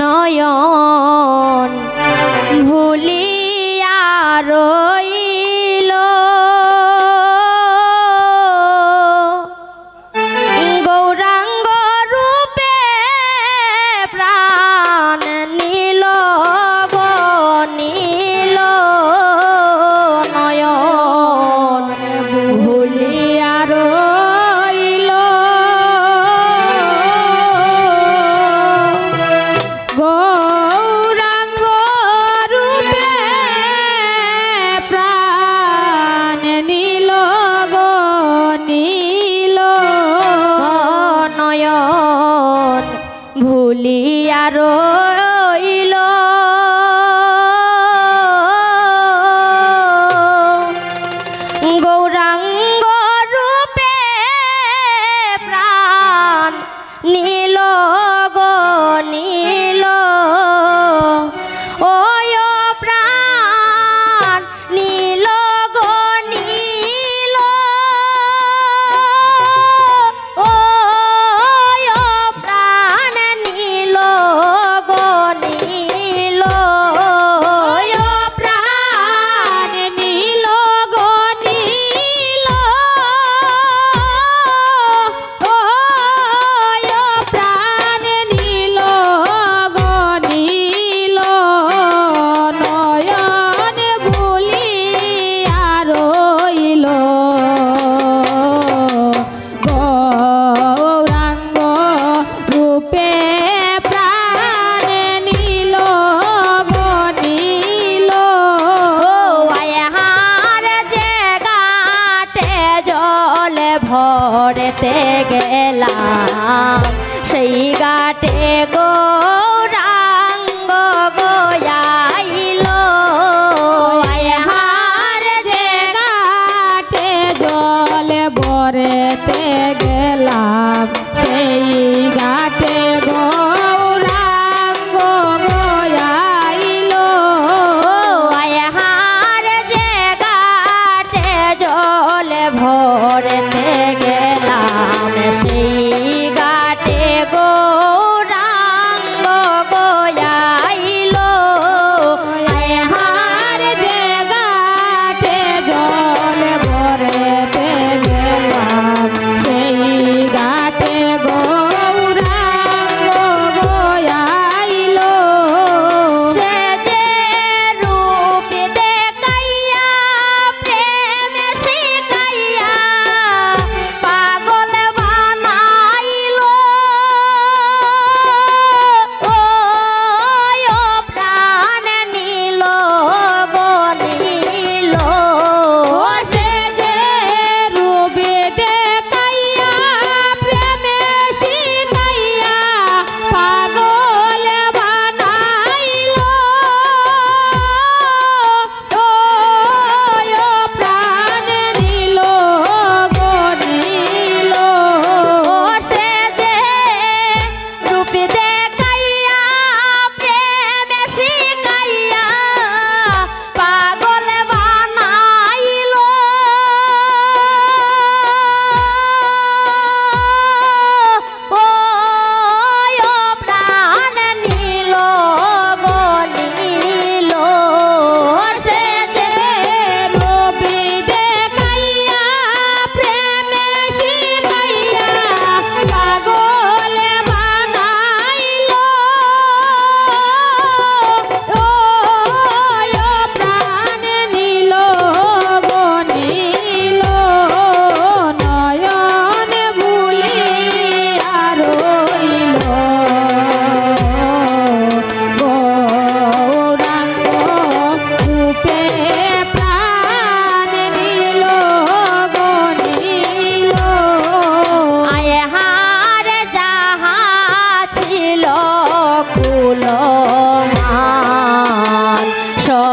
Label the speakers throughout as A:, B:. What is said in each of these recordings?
A: নয়ন ভুলিয়ারো দিল নয়ন ভুলিয়া রয় পড়েতে গেলাম সেই গাটে গো সেই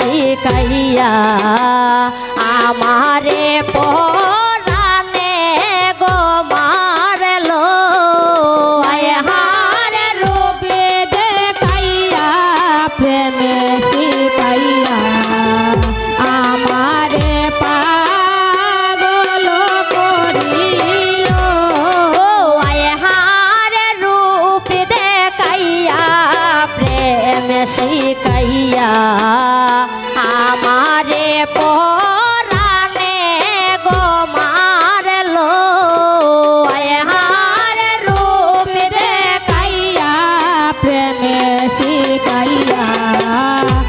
A: শিখাইয়া আমারে পরানে শিখাইয়া